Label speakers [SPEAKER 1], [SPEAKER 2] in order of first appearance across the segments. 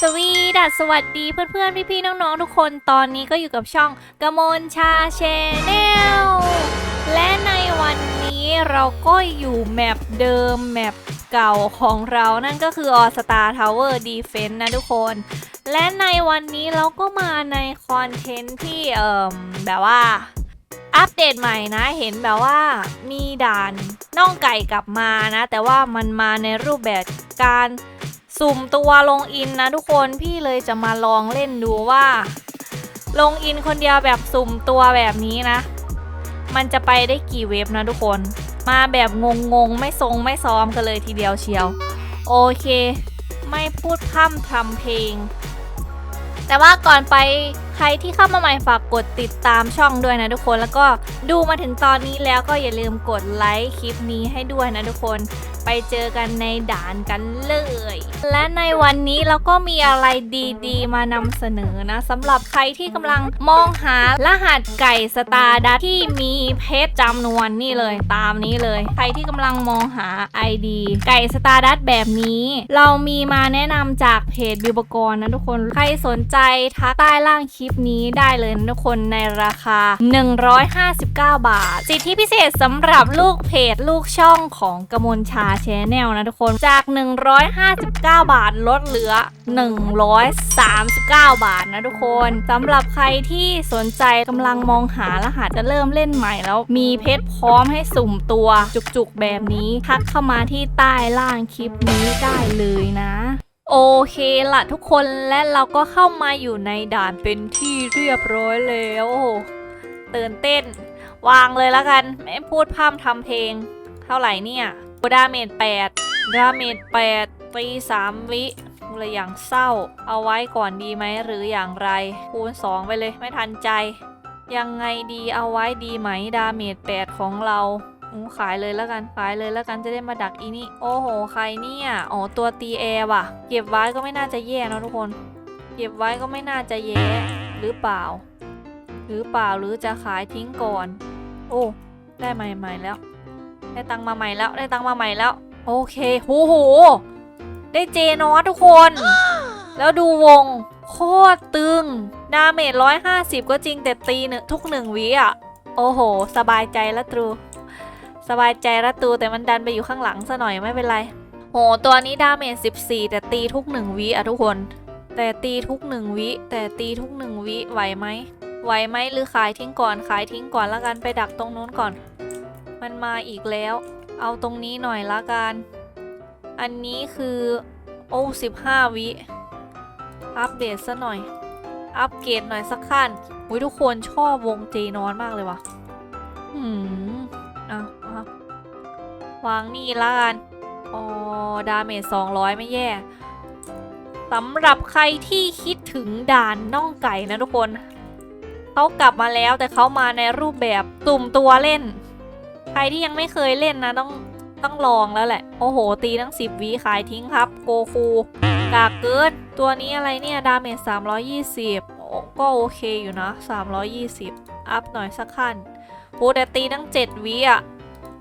[SPEAKER 1] สวีดัสสวัสดีเพื่อนๆ พี่ๆ น้องๆ ทุกคนตอนนี้ก็อยู่กับช่องกระมลชาแชนแนลและในวันนี้เราก็อยู่แมปเดิมแมปเก่าของเรานั่นก็คือ All Star Tower Defense นะทุกคน และในวันนี้เราก็มาในคอนเทนต์ที่เอ่มแบบว่าอัปเดตใหม่นะเห็นแบบว่ามีด่านน่องไก่กลับมานะ แต่ว่ามันมาในรูปแบบการ สุ่มตัวลงอินนะทุกคนพี่เลยจะมาลองเล่นดูว่า ลงอินคนเดียวแบบสุ่มตัวแบบนี้นะ มันจะไปได้กี่เว็บนะทุกคน มาแบบงงๆ ไม่ทรงไม่ซ้อมกันเลยทีเดียวเชียว โอเค ไม่พูดพร่ำทำเพลง แต่ว่าก่อนไป ใครที่เข้ามาใหม่ฝากกดติดตามช่องด้วยนะทุกคน แล้วก็ดูมาถึงตอนนี้แล้วก็อย่าลืมกดไลค์คลิปนี้ให้ด้วยนะทุกคนไปเจอกันในด่านกันเลย และในวันนี้เราก็มีอะไรดีๆ มานำเสนอนะสำหรับใครที่กำลังมองหารหัสไก่สตาร์ดัตที่มีเพชรจำนวนนี่เลยตามนี้เลย ใครที่กำลังมองหา ID ไก่สตาร์ดัตแบบนี้ เรามีมาแนะนำจากเพจบิวบกรนะทุกคน ใครสนใจทักใต้ล่างคลิปนี้ได้เลยนะทุกคนในราคา 159 บาท สิทธิพิเศษสำหรับลูกเพจลูกช่องของกมลชาแชนแนลนะทุกคนจาก 159 บาทลดเหลือ 139 บาทนะทุกคนสำหรับใครที่สนใจกำลังมองหารหัสจะเริ่มเล่นใหม่แล้ว มีเพชรพร้อมให้สุ่มตัวจุกๆแบบนี้ ทักเข้ามาที่ใต้ล่างคลิปนี้ได้เลยนะ โอเคละทุกคนและเราก็เข้ามาอยู่ในด่านเป็นที่เรียบร้อยแล้วตื่นเต้น วางเลยแล้วกัน ไม่พูดพร่ำทำเพลง เท่าไหร่เนี่ยดาเมจ8ดาเมจ8ตี3วิเลยอย่างเศร้า เอาไว้ก่อนดีไหมหรืออย่างไร คูณ 2 ไปเลยไม่ทันใจ ยังไงดีเอาไว้ดีไหมดาเมจ8ของเรา ขายเลยแล้วกัน ขายเลยแล้วกันจะได้มาดักอีนี่ โอ้โห ใครเนี่ย อ๋อ ตัวตีแอร์ว่ะ เก็บไว้ก็ไม่น่าจะแย่เนะทุกคน เก็บไว้ก็ไม่น่าจะแย่ หรือเปล่า หรือเปล่า หรือจะขายทิ้งก่อน โอ้ ได้ใหม่ๆแล้ว ได้ตังมาใหม่แล้ว ได้ตังมาใหม่แล้ว โอเคหูหู ได้เจนอสทุกคน แล้วดูวง โคตรตึง ดาเมจร้อยห้าสิบก็จริงแต่ตีหนึ่งทุกหนึ่งวิอะ โอ้โห สบายใจและตรู สบายใจละตูแต่มันดันไปอยู่ข้างหลังซะหน่อยไม่เป็นไร โหตัวนี้ดาเมจ14 แต่ตีทุกหนึ่งวิอะทุกคน แต่ตีทุกหนึ่งวิแต่ตีทุกหนึ่งวิไหวไหมไหวไหมหรือขายทิ้งก่อนขายทิ้งก่อนแล้วกันไปดักตรงนู้นก่อน มันมาอีกแล้ว เอาตรงนี้หน่อยละกัน อันนี้คือโอ้สิบห้าวิอัปเดตซะหน่อย อัปเกรดหน่อยสักขั้นอุ้ยทุกคนชอบวงเจนอนมากเลยว่ะหืม วางนี่ละกันอ๋อดาเมจ200 ไม่แย่สำหรับใครที่คิดถึงด่านน่องไก่นะทุกคน เขากลับมาแล้วแต่เขามาในรูปแบบตุ่มตัวเล่น ใครที่ยังไม่เคยเล่นนะต้องต้องลองแล้วแหละ โอ้โห ตีทั้ง 10วิขายทิ้งครับ โกคูกากเกิน ตัวนี้อะไรเนี่ย ดาเมจ320โอ้ก็โอเคอยู่นะ 320 อัพหน่อยสักขั้นโหแต่ตีทั้ง 7วิอะ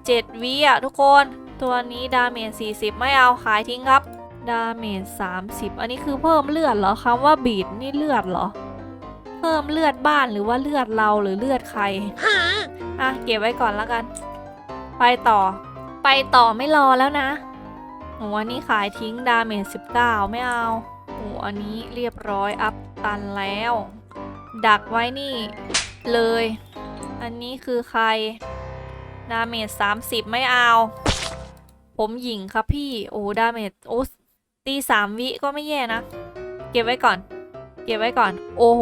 [SPEAKER 1] 7วิอะทุกคน ตัวนี้ดาเมจ40 ไม่เอาขายทิ้งครับ ดาเมจ30 อันนี้คือเพิ่มเลือดเหรอคำว่าบีดนี่เลือดเหรอ เพิ่มเลือดบ้านหรือว่าเลือดเราหรือเลือดใครอะเก็บไว้ก่อนแล้วกัน ไปต่อ ไปต่อไม่รอแล้วนะโอ้อันนี้ขายทิ้งดาเมจ19 ไม่เอาโอ้อันนี้เรียบร้อยอัพตันแล้ว ดักไว้นี่เลย อันนี้คือใคร ดาเมจ30ไม่เอา ผมหญิงครับพี่ โอ้ดาเมจโอ้ตีสามวิก็ไม่แย่นะ เก็บไว้ก่อน เก็บไว้ก่อน โอ้โห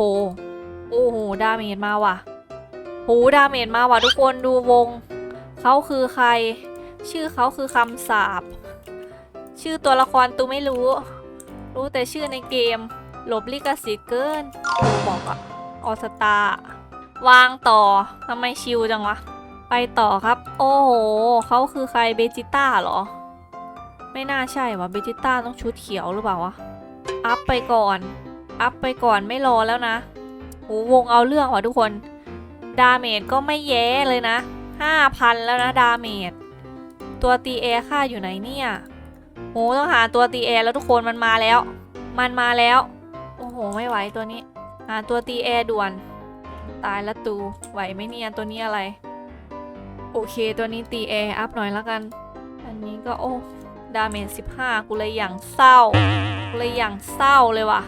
[SPEAKER 1] โอ้โห ดาเมจมาว่ะโหดาเมจมาว่ะทุกคนดูวง เขาคือใคร ชื่อเขาคือคำสาบ ชื่อตัวละครตูไม่รู้ รู้แต่ชื่อในเกม หลบลิขสิทธิ์เกินบอกอะออสตาวางต่อทำไมชิวจังวะ ไปต่อครับ โอ้โหเขาคือใครเบจิต้าเหรอ ไม่น่าใช่วะเบจิต้าต้องชุดเขียวหรือเปล่าวะ อัพไปก่อน อัพไปก่อนไม่รอแล้วนะโหวงเอาเรื่องว่ะทุกคน ดาเมจก็ไม่แย่เลยนะ 5,000 แล้วนะดาเมจ ตัวตีแอค่าอยู่ไหนเนี่ยโหต้องหาตัวตีแอแล้วทุกคนมันมาแล้ว มันมาแล้ว โอ้โห ไม่ไหวตัวนี้ หาตัวตีแอร์ด่วน ตายละตู ไหวไหมเนี่ยตัวนี้อะไร โอเค ตัวนี้ตีแอร์อัพหน่อยแล้วกัน อันนี้ก็โอ้ ดาเมจ15 กูเลยอย่างเศร้า กูเลยอย่างเศร้าเลยว่ะ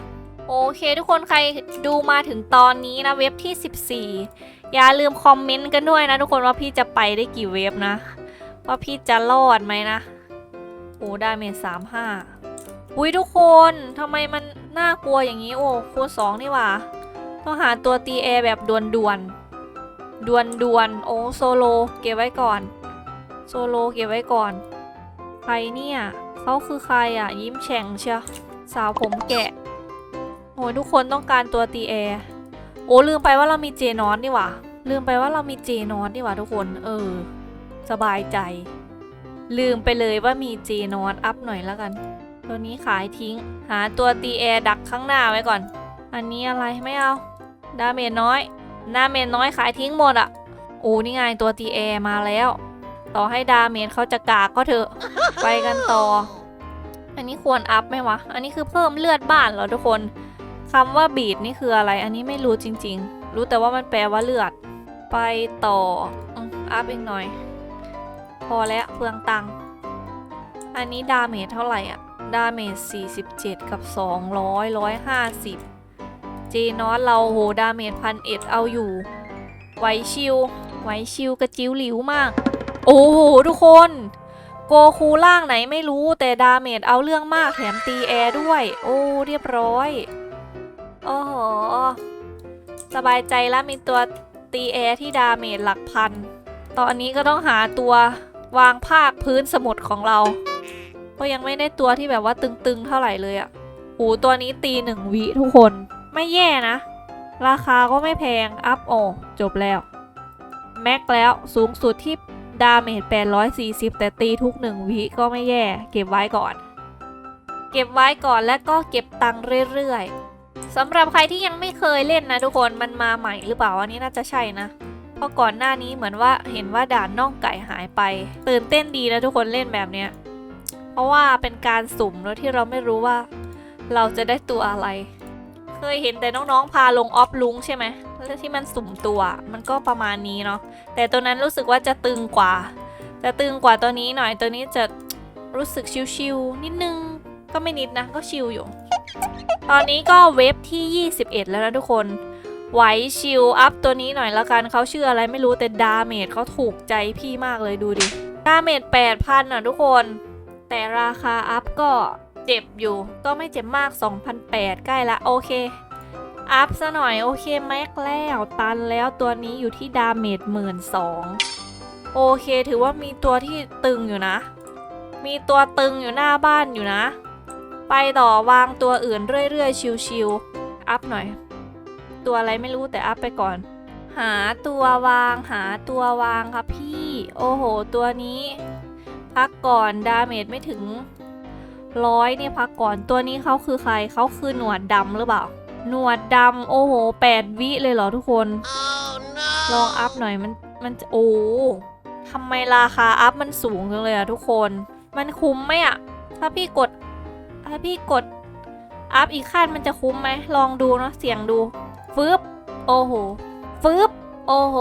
[SPEAKER 1] โอเค ทุกคนใครดูมาถึงตอนนี้นะเว็บที่ 14 อย่าลืมคอมเมนต์กันด้วยนะทุกคนว่าพี่จะไปได้กี่เว็บนะ ว่าพี่จะรอดไหมนะ โอ้ดาเมจ35 อุ้ยทุกคนทำไมมันน่ากลัวอย่างนี้ โอ้คูณสองนี่ว่าต้องหาตัวตีแอร์แบบดวนด่วนๆ ด่วนด่วนโอ้โซโลเก็บไว้ก่อน โซโลเก็บไว้ก่อน ใครเนี่ยเขาคือใครอะ ยิ้มแฉ่งเชียวสาวผมแกะโอ้ยทุกคนต้องการตัวตีแอร์โอ้ลืมไปว่าเรามีเจนอนนี่หว่าลืมไปว่าเรามีเจนอนนี่หว่าทุกคน เออ สบายใจ ลืมไปเลยว่ามีเจนอนอัพหน่อยแล้วกัน ตัวนี้ขายทิ้ง หาตัวตีแอร์ดักข้างหน้าไว้ก่อน อันนี้อะไรไม่เอา ดาเมจน้อย ดาเมจน้อยขายทิ้งหมดอะโอ้นี่ไงตัวตีแอมาแล้ว ต่อให้ดาเมจเขาจะกากก็เถอะ ไปกันต่อ อันนี้ควรอัพไหมวะ อันนี้คือเพิ่มเลือดบ้านเหรอทุกคนคำว่าบีดนี่คืออะไร อันนี้ไม่รู้จริง ๆ รู้แต่ว่ามันแปลว่าเลือด ไปต่ออัพอีกหน่อย พอแล้วเปลืองตังค์อันนี้ดาเมจเท่าไหร่อะดาเมจ47 กับ 200 150 เจนอสเราโหดาเมจพันเอ็ดเอาอยู่ ไวชิว ไวชิวกระจิ้วหลิวมาก โอ้โหทุกคน โกคูล่างไหนไม่รู้แต่ดาเมจเอาเรื่องมากแถมตีแอร์ด้วย โอ้เรียบร้อยโอ้โหสบายใจแล้วมีตัวตีแอร์ที่ดาเมจหลักพัน ตอนนี้ก็ต้องหาตัววางภาคพื้นสมุดของเรา ก็ยังไม่ได้ตัวที่แบบว่าตึงๆเท่าไหร่เลยอะ่ะโอ้ตัวนี้ตีหนึ่งวิทุกคน ไม่แย่นะ ราคาก็ไม่แพง อัพโอจบแล้ว แม็กแล้วสูงสุดที่ดาเมจ 840 แต่ตีทุกหนึ่งวิก็ไม่แย่ เก็บไว้ก่อน เก็บไว้ก่อนแล้วก็เก็บตังค์เรื่อยๆสำหรับใครที่ยังไม่เคยเล่นนะทุกคนมันมาใหม่หรือเปล่าอันนี้น่าจะใช่นะเพราะก่อนหน้านี้เหมือนว่าเห็นว่าด่านน่องไก่หายไป ตื่นเต้นดีนะทุกคนเล่นแบบเนี้ยเพราะว่าเป็นการสุ่มแล้วที่เราไม่รู้ว่า เราจะได้ตัวอะไร เคยเห็นแต่น้องๆ พาลงออฟลุงใช่ไหมแล้วที่มันสุ่มตัว มันก็ประมาณนี้เนาะ แต่ตัวนั้นรู้สึกว่าจะตึงกว่า จะตึงกว่าตัวนี้หน่อย ตัวนี้จะรู้สึกชิวๆนิดนึง ก็ไม่นิดนะ ก็ชิวอยู่ ตอนนี้ก็เว็บที่ 21 แล้วนะทุกคน ไหวชิลอัพตัวนี้หน่อยละกัน เขาชื่ออะไรไม่รู้แต่ดาเมจเขาถูกใจพี่มากเลยดูดิ ดาเมจ8,000อะทุกคน แต่ราคาอัพก็ เจ็บอยู่ก็ไม่เจ็บมาก2,800ใกล้ละโอเค อัพซะหน่อยโอเคแม็กแล้วตันแล้วตัวนี้อยู่ที่ดาเมจหมื่นสองโอเคถือว่ามีตัวที่ตึงอยู่นะ มีตัวตึงอยู่หน้าบ้านอยู่นะ ไปต่อวางตัวอื่นเรื่อยๆ ชิวๆอัพหน่อย ตัวอะไรไม่รู้แต่อัพไปก่อน หาตัววางหาตัววางครับพี่ โอ้โห ตัวนี้ พักก่อนดาเมจไม่ถึง ร้อยเนี่ยพักก่อนตัวนี้เขาคือใครเขาคือหนวดดำหรือเปล่า หนวดดำโอ้โหแปดวิเลยเหรอทุกคนลองอัพหน่อยมันมันจะโอ้ทำไมราคาอัพมันสูงจังเลยอะทุกคน มันคุ้มไหมอะถ้าพี่กด ถ้าพี่กดอัพอีกขั้นมันจะคุ้มไหมลองดูเนาะเสียงดูฟึบโอ้โหฟึบโอ้โห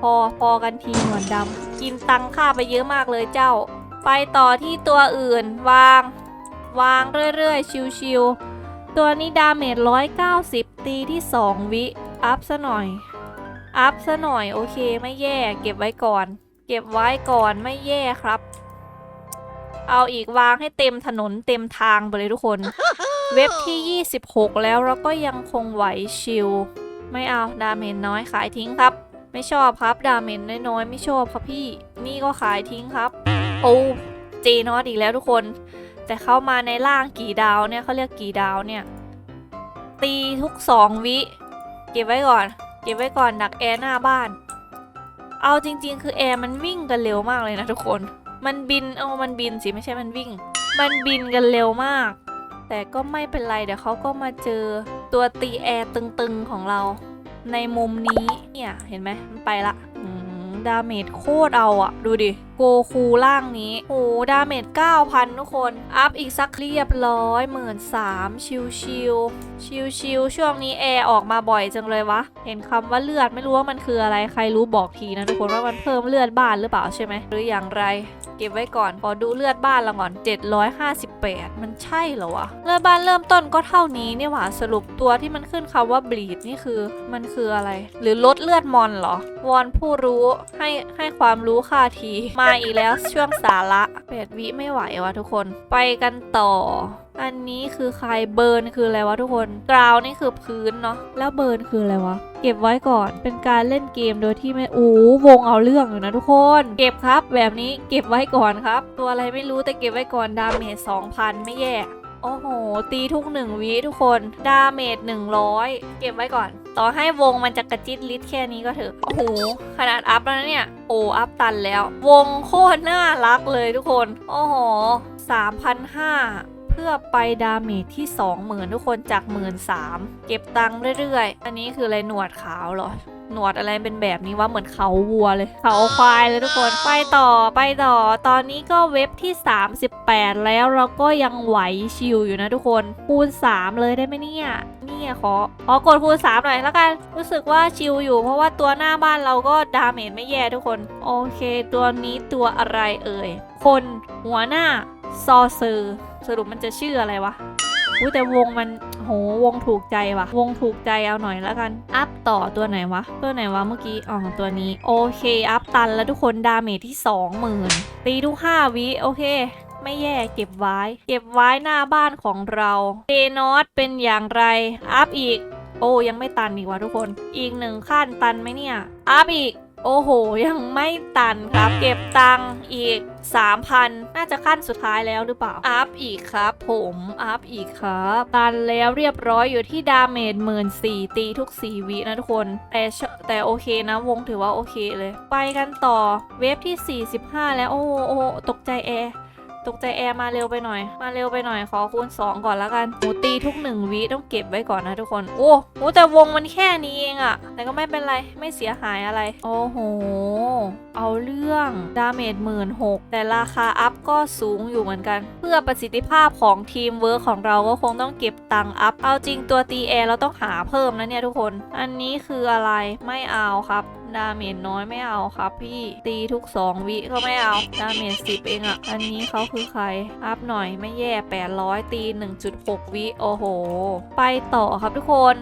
[SPEAKER 1] พอพอกันทีหนวดดำกินตังค่าไปเยอะมากเลยเจ้า ไปต่อที่ตัวอื่นวาง วางเรื่อยๆ ชิวๆ ตัวนี้ดาเมจ 190 ตีที่ 2 วิ อัพซะหน่อย อัพซะหน่อย โอเคไม่แย่ เก็บไว้ก่อน เก็บไว้ก่อนไม่แย่ครับ เอาอีกวางให้เต็มถนนเต็มทางไปเลยทุกคน เว็บที่ 26 แล้วเราก็ยังคงไหวชิลไม่เอาดาเมจน้อยขายทิ้งครับไม่ชอบครับดาเมจน้อยๆ ไม่ชอบครับพี่ นี่ก็ขายทิ้งครับ โอ้เจนอตอีกแล้วทุกคน แต่เข้ามาในล่างกี่ดาวเนี่ยเขาเรียกกี่ดาวเนี่ย ตีทุกสองวิเก็บไว้ก่อน เก็บไว้ก่อนดักแอร์หน้าบ้าน เอาจริง ๆ คือแอร์มันวิ่งกันเร็วมากเลยนะทุกคน มันบินเอามันบินสิไม่ใช่มันวิ่ง มันบินกันเร็วมาก แต่ก็ไม่เป็นไรเดี๋ยวเขาก็มาเจอตัวตีแอร์ตึงๆของเรา ในมุมนี้เนี่ยเห็นไหมมันไปละดาเมจโคตรเอาอะดูดิ คูล่างนี้โหดาเมจ9,000 ทุกคน อัพอีกสักเรียบร้อยหมื่นสามชิวชิวชิวชิวช่วงนี้แอร์ออกมาบ่อยจังเลยวะ เห็นคำว่าเลือดไม่รู้ว่ามันคืออะไรใครรู้บอกทีนะทุกคนว่ามันเพิ่มเลือดบ้านหรือเปล่าใช่ไหมหรืออย่างไรเก็บไว้ก่อนขอดูเลือดบ้านเราก่อน 758 มันใช่เหรอวะ เลือดบ้านเริ่มต้นก็เท่านี้นี่หว่าสรุปตัวที่มันขึ้นคำว่าบลีดนี่คือ มันคืออะไร หรือลดเลือดมอนเหรอ วอนผู้รู้ให้ให้ความรู้ค่าที มาอีกแล้วช่วงสาระแปดวิไม่ไหววะทุกคน ไปกันต่อ อันนี้คือใครเบิร์นคืออะไรวะทุกคนกราวนี่คือพื้นเนาะแล้วเบิร์นคืออะไรวะเก็บไว้ก่อนเป็นการเล่นเกมโดยที่ไม่อู้วงเอาเรื่องอยู่นะทุกคน เก็บครับ แบบนี้เก็บไว้ก่อนครับ ตัวอะไรไม่รู้แต่เก็บไว้ก่อนดาเมจ2,000 ไม่แย่โอ้โห ตีทุกหนึ่งวิทุกคน ดาเมจ100 เก็บไว้ก่อน ต่อให้วงมันจะกระจิตลิดแค่นี้ก็เถอะ โอ้โห ขนาดอัพแล้วเนี่ย โอ้ อัพตันแล้ว วงโคตรน่ารักเลยทุกคน โอ้โห3,500 เพื่อไปดาเมจที่ 20,000 ทุกคนจาก13,000เก็บตังค์เรื่อยๆ อันนี้คืออะไรหนวดขาวเหรอ หนวดอะไรเป็นแบบนี้ว่าเหมือนเขาวัวเลย เขาควายเลยทุกคนไปต่อไปต่อ ตอนนี้ก็เว็บที่ 38 แล้วเราก็ยังไหวชิวอยู่นะทุกคนคูณ 3 เลยได้ไหมเนี่ยเนี่ยขอขอกดคูณ3หน่อยแล้วกันรู้สึกว่าชิวอยู่ เพราะว่าตัวหน้าบ้านเราก็ดาเมจไม่แย่ทุกคน โอเค ตัวนี้ตัวอะไรเอ่ยคนหัวหน้าซอเซอร์ สรุปมันจะชื่ออะไรวะอุ้ยแต่วงมันโหวงถูกใจว่ะวงถูกใจเอาหน่อยแล้วกัน อัพต่อตัวไหนวะ ตัวไหนวะเมื่อกี้อ๋อตัวนี้ โอเค อัพตันแล้วทุกคนดาเมจที่ 20,000 ตีทุก5วิโอเคไม่แย่เก็บไว้ เก็บไว้หน้าบ้านของเราเตนอสเป็นอย่างไร อัพอีก โอ้ยังไม่ตันอีกว่ะทุกคน อีกหนึ่งขั้นตันไหมเนี่ย อัพอีก โอ้โห ยังไม่ตันครับ เก็บตังค์อีก 3,000 น่าจะขั้นสุดท้ายแล้วหรือเปล่า อัพอีกครับ ผมอัพอีกครับ ตันแล้วเรียบร้อยอยู่ที่ดาเมจหมื่นสี่ตีทุก 4 วินะทุกคน แต่เชแต่โอเคนะ วงถือว่าโอเคเลย ไปกันต่อเวฟที่ 45 แล้ว โอ้โหโอ้โหตกใจแอร์ ตกใจแอร์มาเร็วไปหน่อย มาเร็วไปหน่อยขอคูณ 2 ก่อนแล้วกันหมูตีทุก1วิต้องเก็บไว้ก่อนนะทุกคน โอ้โหแต่วงมันแค่นี้เองอะแต่ก็ไม่เป็นไรไม่เสียหายอะไร โอ้โห เอาเรื่องดาเมจหมื่นหกแต่ราคาอัพก็สูงอยู่เหมือนกัน เพื่อประสิทธิภาพของทีมเวิร์คของเราก็คงต้องเก็บตังค์อัพ เอาจริงตัวตีแอร์เราต้องหาเพิ่มนะเนี่ยทุกคน อันนี้คืออะไรไม่เอาครับดาเมจน้อยไม่เอาครับพี่ตีทุก 2 วิก็ไม่เอาดาเมจ10 เองอะ อันนี้เขาคือใคร อัพหน่อยไม่แย่ 800 ตี 1.6 วิ โอ้โห ไปต่อครับทุกคน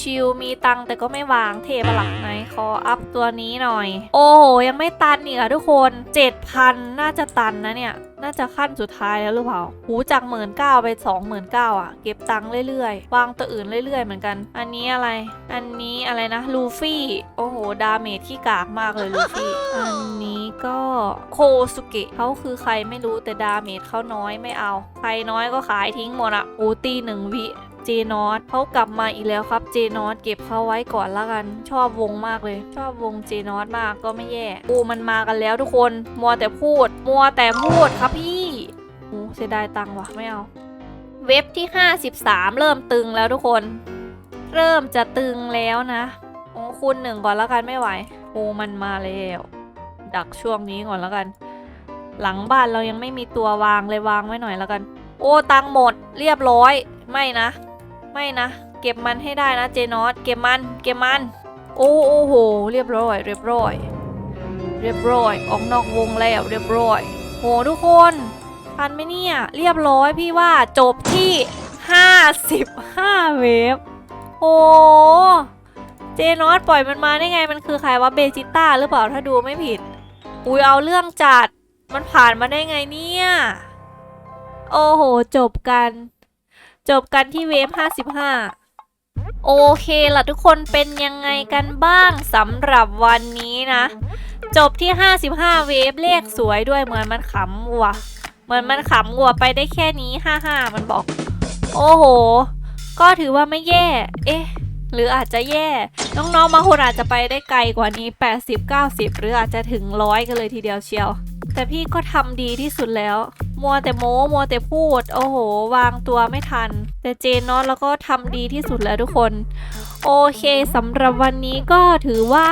[SPEAKER 1] ชิวๆมีตังแต่ก็ไม่วางเทปะหลักไหนขออัพตัวนี้หน่อย โอ้โห ยังไม่ตันอีกอะทุกคน 7,000 น่าจะตันนะเนี่ย น่าจะขั้นสุดท้ายแล้วหรือเปล่า หูจากหมื่นเก้าไปสองหมื่นเก้าอะ เก็บตังค์เรื่อยๆ วางตัวอื่นเรื่อยๆ เหมือนกัน อันนี้อะไร อันนี้อะไรนะ ลูฟี่ โอ้โห ดาเมจที่กากมากเลยลูฟี่ อันนี้ก็โคสุเกะเขาคือใครไม่รู้แต่ดาเมจเขาน้อยไม่เอา ใครน้อยก็ขายทิ้งหมดอะโอ้ตีหนึ่งวิ เจนอตเขากลับมาอีกแล้วครับเจนอตเก็บเขาไว้ก่อนละกัน ชอบวงมากเลย ชอบวงเจนอตมากก็ไม่แย่อ้มันมากันแล้วทุกคนมัวแต่พูด มัวแต่พูดครับพี่โอ้เสียดายตังค์ว่ะไม่เอาเว็บที่ 53 เริ่มตึงแล้วทุกคน เริ่มจะตึงแล้วนะโอ้คูณหนึ่งก่อนละกันไม่ไหวโอ้มันมาแล้วดักช่วงนี้ก่อนละกัน หลังบ้านเรายังไม่มีตัววางเลยวางไว้หน่อยละกัน โอ้ตังหมดเรียบร้อยไม่นะ ไม่นะ เก็บมันให้ได้นะเจนอสเก็บมัน เก็บมัน โอ้โอ้โห เรียบร้อย เรียบร้อย เรียบร้อย ออกนอกวงแล้ว เรียบร้อย โหทุกคนทันไหมเนี่ย เรียบร้อยพี่ว่าจบที่ 55 เวฟโอ้เจนอสปล่อยมันมาได้ไง มันคือใครวะเบจิต้าหรือเปล่าถ้าดูไม่ผิด อุ้ยเอาเรื่องจัด มันผ่านมาได้ไงเนี่ย โอ้โห จบกัน จบกันที่เวฟ55 โอเคล่ะทุกคนเป็นยังไงกันบ้างสำหรับวันนี้นะ จบที่ 55 เวฟเลขสวยด้วยเหมือนมันขำวัวเหมือนมันขำวัวไปได้แค่นี้ 55 มันบอก โอ้โห ก็ถือว่าไม่แย่ เอ๊ะหรืออาจจะแย่ น้องๆบางคนอาจจะไปได้ไกลกว่านี้ 80 90 หรืออาจจะถึงร้อยกันเลยทีเดียวเชียว แต่พี่ก็ทำดีที่สุดแล้ว มัวแต่โม้มัวแต่พูด โอ้โห วางตัวไม่ทัน แต่เจนเนอะแล้วก็ทำดีที่สุดแล้วทุกคน โอเคสำหรับวันนี้ก็ถือว่า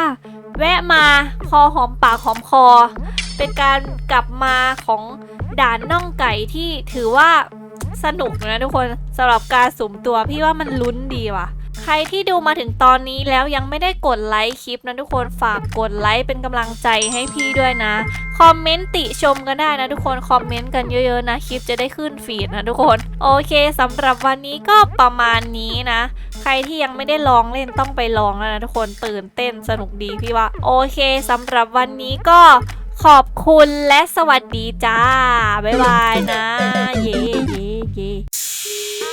[SPEAKER 1] แวะมาคอหอมปากหอมคอ เป็นการกลับมาของด่านน่องไก่ที่ถือว่าสนุกนะทุกคนสำหรับการสุ่มตัวพี่ว่ามันลุ้นดีว่ะ ใครที่ดูมาถึงตอนนี้แล้วยังไม่ได้กดไลค์คลิปนะทุกคนฝากกดไลค์เป็นกำลังใจให้พี่ด้วยนะ คอมเมนต์ติชมกันได้นะทุกคน คอมเมนต์กันเยอะๆนะ คลิปจะได้ขึ้นฟีดนะทุกคน โอเคสำหรับวันนี้ก็ประมาณนี้นะ ใครที่ยังไม่ได้ลองเล่นต้องไปลองแล้วนะทุกคนตื่นเต้นสนุกดีพี่ว่า โอเคสำหรับวันนี้ก็ขอบคุณและสวัสดีจ้า บ๊ายบายนะ เย้เย้เย้
[SPEAKER 2] Yeah, yeah.